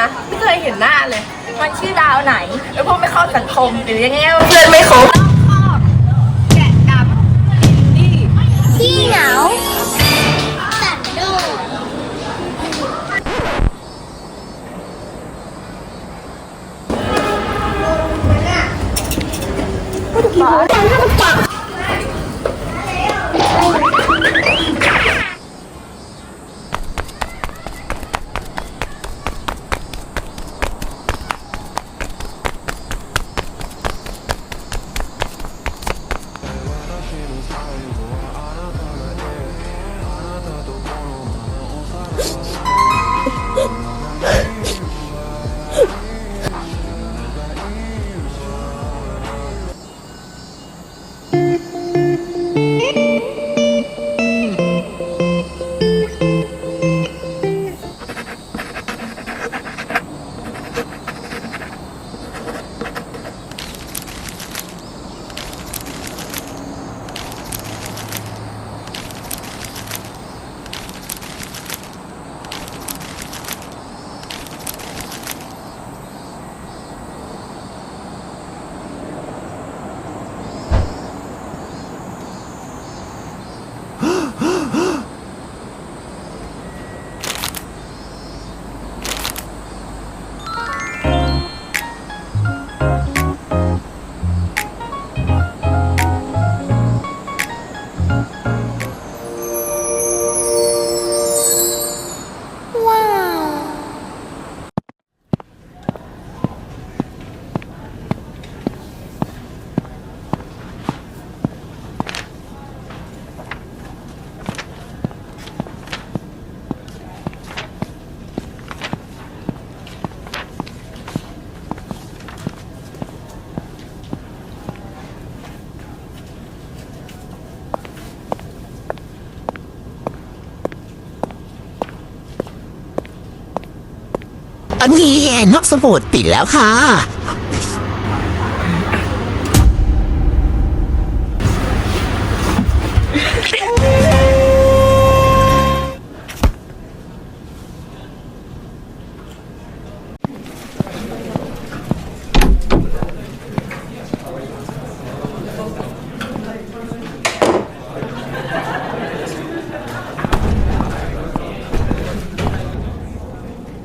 นะ ไม่เคยเห็นหน้าเลย มันชื่อดาวไหน แล้วพวกไม่เข้าสังคมหรือยังไงวะเพื่อนไม่ครบ อันนี้นอกสมุดปิดแล้วค่ะ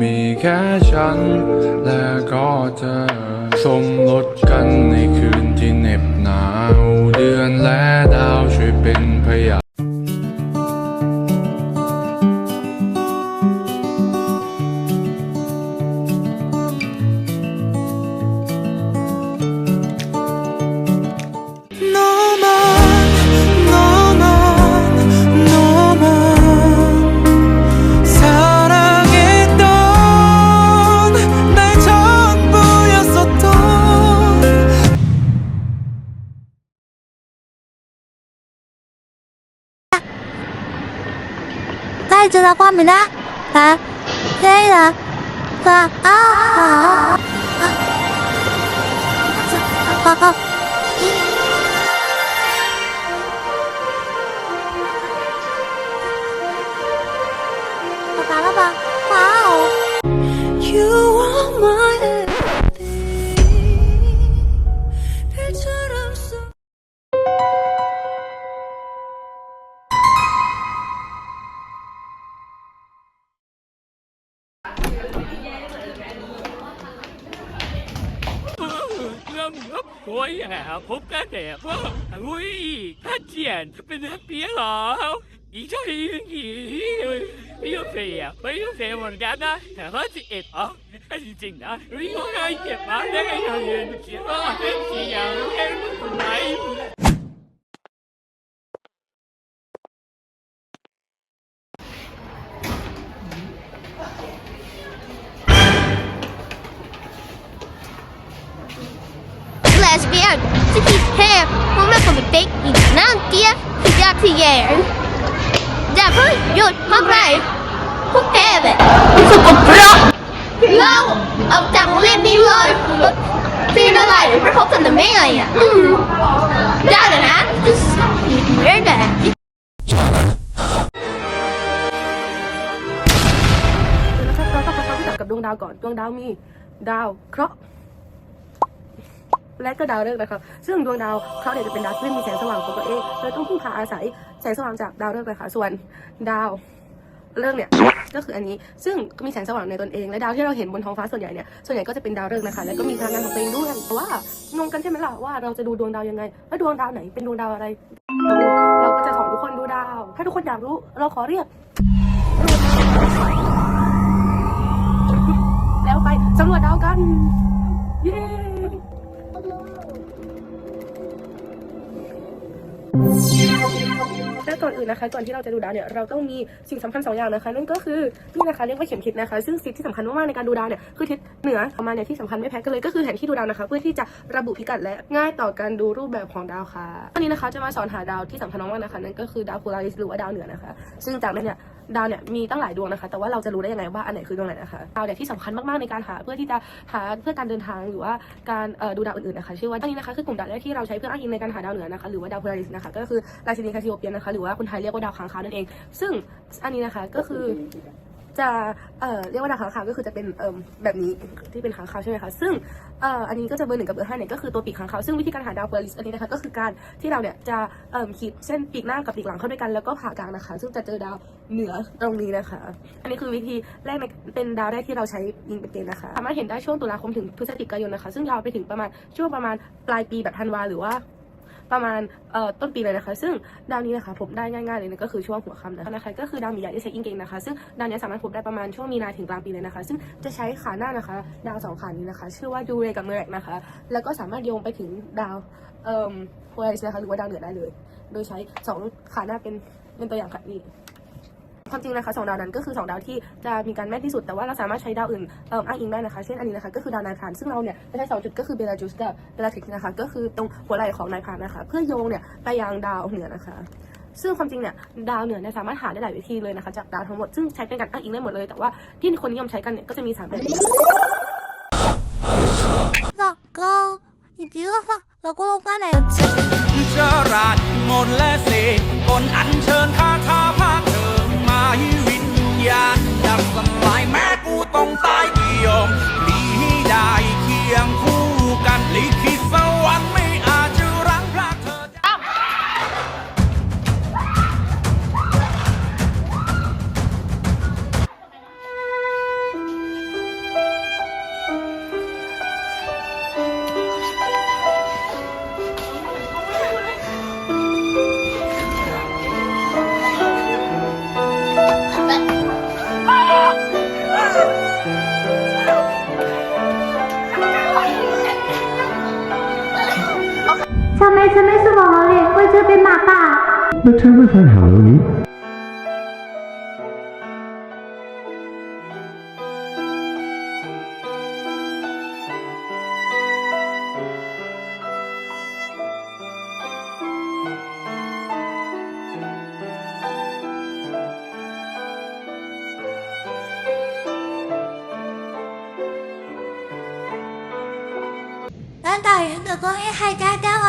มีแค่ฉัน และก็เธอสมรสกันในคืนที่เหน็บหนาวเดือนแล้ว 正在画饼啦啊可以了啊啊啊啊啊啊啊啊啊。我也好，ผมก็แต่พวกอุ้ยถ้าเจียนเป็นนักเปียหรออีเจ้าดีนี่ไม่ยอมเสียไม่ยอมเสียมืนกันนะแต่ว่สิเอ็ดอ๋อจริงนะรู้ว่าใคเจ็บมาได้ไงเธอเรียนี่าเป็นเสีงไห แต่ไม่ไงอะอืมได้เลยนะเอ๊ะแต่นะครับเราต้องทำความรู้จักกับดวงดาวก่อนดวงดาวมี ดาวเคราะห์ และก็ดาวฤกษ์นะครับ ซึ่งดวงดาวเคราเนี่ยจะเป็นดาวที่ไม่มีแสงสว่างของตัวเองเลยต้องพึ่งพาอาศัยแสงสว่างจากดาวฤกษ์นะคะส่วนดาวฤกษ์เนี่ยก็คืออันนี้ซึ่งมีแสงสว่างในตนเองและดาวที่เราเห็นบนท้องฟ้าส่วนใหญ่เนี่ยส่วนใหญ่ก็จะเป็นดาวฤกษ์นะคะแล้วก็มีพลังงานของตัวเองด้วยแต่ว่างงกันใช่ไหมล่ะว่าเราจะดูดวงดาวยังไงแล้วดวงดาวไหนเป็นดวงดาวอะไร เราก็จะสอนทุกคนดูดาว ถ้าทุกคนอยากรู้เราขอเรียก แล้วไปสำรวจดาวกัน อนอื่นนะคะ ก่อนที่เราจะดูดาวเนี่ยเราต้องมีสิ่งสำคัญสองอย่างนะคะ นั่นก็คือนี่นะคะเรียกว่าเข็มทิศนะคะ ซึ่งทิศที่สำคัญมากๆในการดูดาวเนี่ยคือทิศเหนือประมาณเนี่ยที่สำคัญไม่แพ้กันเลยก็คือแผนที่ดูดาวนะคะ เพื่อที่จะระบุพิกัดและง่ายต่อการดูรูปแบบของดาวค่ะวันนี้นะคะจะมาสอนหาดาวที่สำคัญมากๆนะคะ นั่นก็คือดาวโพลาริสหรือว่าดาวเหนือนะคะ ซึ่งจากนั้นเนี่ย ดาวเนี่ยมีตั้งหลายดวงนะคะ แต่ว่าเราจะรู้ได้ยังไงว่าอันไหนคือดวงไหนนะคะดาวเนี่ยที่สำคัญมากๆในการหา เพื่อที่จะหาเพื่อการเดินทางหรือว่าการดูดาวอื่นๆนะคะชื่อว่าอันนี้นะคะคือกลุ่มดาวแรกที่เราใช้เพื่ออ้างอิงในการหาดาวเหนือนะคะหรือว่าดาวโพลาริสนะคะก็คือราชินีคาซิโอเปียนนะคะหรือว่าคนไทยเรียกว่าดาวค้างคาวนั่นเอง ซึ่งอันนี้นะคะก็คือจะเอ่อเรียกว่าดาวค้างคาวก็คือจะเป็นเอ่มแบบนี้ที่เป็นค้างคาวใช่ไหมคะซึ่งเอ่ออันนี้ก็จะเบอร์หนึ่งกับเบอร์ห้าเนี่ยก็คือตัวปีกค้างคาวซึ่งวิธีการหาดาวโพลาริสอันนี้นะคะก็คือการที่เราเนี่ยจะเอ่มขีดเส้นปีกหน้ากับปีกหลังเข้าด้วยกันแล้วก็ผ่ากลางนะคะ ซึ่งจะเจอดาว เหนือตรงนี้นะคะ อันนี้คือวิธีแรกในเป็นดาวแรกที่เราใช้ยิงเป็นเกณฑ์นะคะสามารถเห็นได้ช่วงตุลาคมถึงพฤศจิกายนนะคะ ซึ่งยาวไปถึงประมาณช่วงประมาณปลายปีแบบธันวาหรือว่าประมาณต้นปีเลยนะคะ ซึ่งดาวนี้นะคะผมได้ง่ายๆเลยนะก็คือช่วงหัวค่ำนะคะนะคะก็คือดาวมีใหญ่ที่ใช้อิงเกงนะคะ ซึ่งดาวนี้สามารถพบได้ประมาณช่วงมีนาถึงกลางปีเลยนะคะ ซึ่งจะใช้ขาหน้านะคะ ดาวสองขานี้นะคะ ชื่อว่าดูเรกับเมเรกนะคะ แล้วก็สามารถโยงไปถึงดาวเอ่อโพลาริสนะคะหรือว่าดาวเหนือได้เลย โดยใช้สองขาหน้าเป็นเป็นตัวอย่างค่ะนี่ ความจริงนะคะสองดาวนั้นก็คือ 2 ดาวที่จะมีการแม่นที่สุดแต่ว่าเราสามารถใช้ดาวอื่นอ,อ้างอิงได้นะคะเช่นอันนี้นะคะก็คือดาวนายพรานซึ่งเราเนี่ยจะใช้สองจุดก็คือเบลาจูสกับเบลาทริกนะคะก็คือตรงหัวไหล่ของนายพรานนะคะเพื่อโยงเนี่ยไปยังดาวเหนือนะคะซึ่งความจริงเนี่ยดาวเหนือเนี่ยสามารถหาได้หลายวิธีเลยนะคะจากดาวทั้งหมดซึ่งใช้เป็นการอ้างอิงได้หมดเลย แต่ว่าที่คนนิยมใช้กันเนี่ยก็จะมี3แบบหลักเก็จริทีก็ฟังแล้วก็ลงกันไหนเจราหมดและสิบนอันเชิญคาถา ทำไมฉันไม่สมองเลยว่าเธอเป็นหมาป่า แล้วเธอไม่เคยหาเรื่องนี้ นั่นแต่เดี๋ยวก็ให้ใครได้ได้ไหว